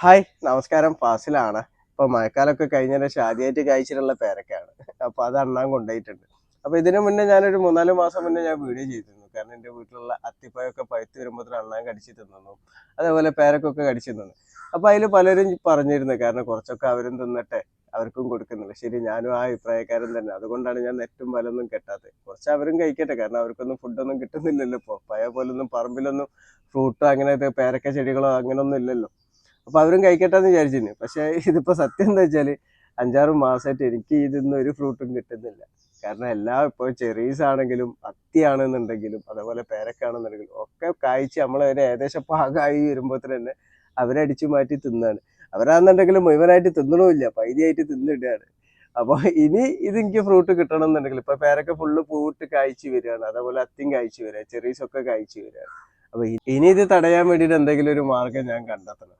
Hi നമസ്കാരം. ഫാസിലാണ്. ഇപ്പൊ മഴക്കാലൊക്കെ കഴിഞ്ഞതിന് ശേഷം ആദ്യമായിട്ട് കഴിച്ചിട്ടുള്ള പേരക്കാണ് അപ്പൊ അത് അണ്ണാൻ കൊണ്ടുപോയിട്ടുണ്ട്. അപ്പൊ ഇതിനു മുന്നേ ഞാനൊരു മൂന്നാൽ മാസം മുന്നേ ഞാൻ വീഡിയോ ചെയ്തിരുന്നു. കാരണം എന്റെ വീട്ടിലുള്ള അത്തിപ്പഴമൊക്കെ പഴുത്ത് വരുമ്പോൾ അണ്ണാൻ കടിച്ചു തിന്നു അതേപോലെ പേരക്കൊക്കെ കടിച്ചു തിന്നു അപ്പൊ അതിൽ പലരും പറഞ്ഞിരുന്നു കാരണം കുറച്ചൊക്കെ അവരും തിന്നട്ടെ. അവർക്കും കൊടുക്കുന്നില്ല. ശരി ഞാനും ആ അഭിപ്രായക്കാരൻ തന്നെ. അതുകൊണ്ടാണ് ഞാൻ നെറ്റും പലൊന്നും കെട്ടാത്തത്. കുറച്ച് അവരും കഴിക്കട്ടെ. കാരണം അവർക്കൊന്നും ഫുഡൊന്നും കിട്ടുന്നില്ലല്ലോ. ഇപ്പോൾ പഴയ പോലൊന്നും പറമ്പിലൊന്നും ഫ്രൂട്ടോ അങ്ങനെ പേരക്ക ചെടികളോ അങ്ങനൊന്നും ഇല്ലല്ലോ. അപ്പൊ അവരും കഴിക്കട്ടെ എന്ന് വിചാരിച്ചിരുന്നു. പക്ഷെ ഇതിപ്പോ സത്യം എന്താ വെച്ചാൽ അഞ്ചാറ് മാസമായിട്ട് എനിക്ക് ഇതിന്ന് ഒരു ഫ്രൂട്ടും കിട്ടുന്നില്ല. കാരണം എല്ലാം ഇപ്പോൾ ചെറീസ് ആണെങ്കിലും അത്തിയാണെന്നുണ്ടെങ്കിലും അതേപോലെ പേരക്കാണെന്നുണ്ടെങ്കിലും ഒക്കെ കായ്ച്ച് നമ്മളെ ഒരു ഏകദേശം പാകമായി വരുമ്പോൾ തന്നെ അവരടിച്ചു മാറ്റി തിന്നാണ്. അവരാണെന്നുണ്ടെങ്കിലും മുഴുവനായിട്ട് തിന്നണമില്ല. പൈതിയായിട്ട് തിന്നിടുകയാണ്. അപ്പോൾ ഇനി ഇത് എനിക്ക് ഫ്രൂട്ട് കിട്ടണം എന്നുണ്ടെങ്കിൽ ഇപ്പൊ പേരൊക്കെ ഫുള്ള് പൂവിട്ട് കായ്ച്ചു വരികയാണ്. അതേപോലെ അത്തിയും കായ്ച്ചു വരിക ചെറീസൊക്കെ കായ്ച്ചു വരികയാണ്. അപ്പൊ ഇനി ഇത് തടയാൻ വേണ്ടിയിട്ട് എന്തെങ്കിലും ഒരു മാർഗം ഞാൻ കണ്ടെത്തണം.